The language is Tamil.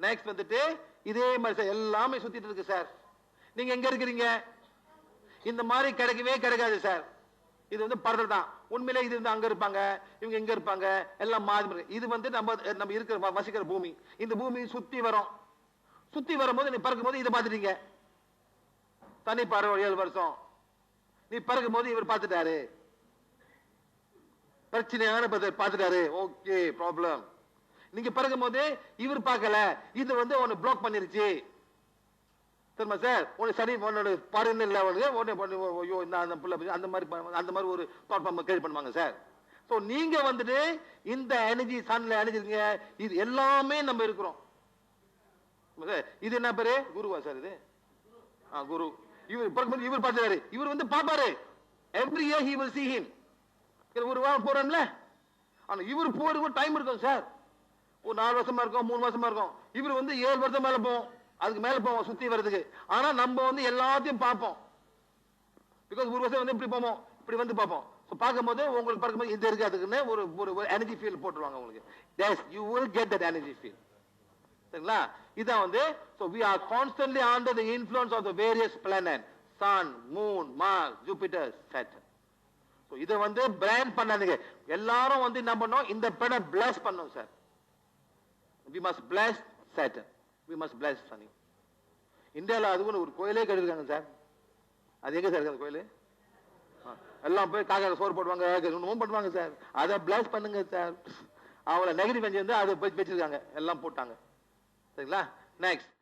நெக்ஸ்ட் வந்துட்டு இதே மாதிரி சார் எல்லாமே சுத்திட்டு இருக்கு சார் நீங்க எங்க இருக்கிறீங்க? இந்த மாதிரி கிடைக்கவே கிடைக்காது சார் இது வந்து படத்துல தான். உண்மையிலே இது வந்து அங்க இருப்பாங்க இவங்க எங்க இருப்பாங்க எல்லாம் மாதிரி இது வந்து நம்ம நம்ம இருக்கிற வ- வசிக்கிற பூமி. இந்த பூமி சுத்தி வரும். சுத்தி வரும்போது நீ பறக்கும் போது இதை பார்த்துட்டீங்க. தனி பறவை ஏழு வருஷம் நீ பறக்கும் போது இவர் பார்த்துட்டாரு. பிரச்சனையான பார்த்துட்டாரு. ஓகே ப்ராப்ளம் நீங்க பறக்கும் போது இவர் பார்க்கல. இது வந்து உன்னை பிளாக் பண்ணிருச்சு. தெரியுமா சார்? உனக்கு சரி உன்னோட பருன்னு இல்லை உனக்கு உடனே உடனே ஐயோ இந்த அந்த பிள்ளை அந்த மாதிரி ப- அந்த மாதிரி ஒரு தாட் ஃபார்ம் கேள்வி பண்ணுவாங்க சார். ஸோ நீங்க வந்துட்டு இந்த எனர்ஜி சன்ல எனர்ஜிங்க இது எல்லாமே நம்ம இருக்கிறோம். சார், இது என்ன பேரு? குருவா சார் இது? ஆ குரு. இவர் பிறக்கும்போது இவர் பார்த்தாரு. இவர் வந்து பார்ப்பாரு. Every year he will see him ஒரு வாரம் போறோம்ல ஆனா இவர் போறதுக்கு டைம் இருக்கும் சார். ஒரு நாலு வருஷமா இருக்கும் மூணு வருஷமா இருக்கும். இவர் வந்து ஏழு வருஷம் மேல போவோம். அதுக்கு மேல போவோம் சுத்தி வர்றதுக்கு. ஆனா நம்ம வந்து எல்லாத்தையும் பார்ப்போம். பிகாஸ் ஒரு வருஷம் வந்து இப்படி போவோம் இப்படி வந்து பார்ப்போம். ஸோ பார்க்கும்போது உங்களுக்கு பார்க்கும்போது இது இருக்கு அதுக்குன்னு ஒரு ஒரு எனர்ஜி ஃபீல் போட்டுருவாங்க உங்களுக்கு. Yes you will get that energy feel சரிங்களா? இதான் வந்து so we are constantly under the influence of the various planet sun moon Mars Jupiter Saturn so இதை வந்து பிராண்ட் பண்ணாதீங்க. எல்லாரும் வந்து என்ன பண்ணோம்? இந்த பிளானட் பிளஸ் பண்ணோம் sir we must please Saturn we must please Shani இந்தியாவில் அதுக்குன்னு ஒரு கோயிலே கட்டிருக்காங்க சார் அது எங்கே சார் இருக்கு அந்த கோயில்? எல்லாம் போய் காக்கா சோறு போடுவாங்க ஒன்றும் பண்ணுவாங்க சார் அதை பிளாஸ் பண்ணுங்க சார் அவங்கள நெகட்டிவ் வந்து அதை போய் வச்சிருக்காங்க. எல்லாம் போட்டாங்க. சரிங்களா? நெக்ஸ்ட்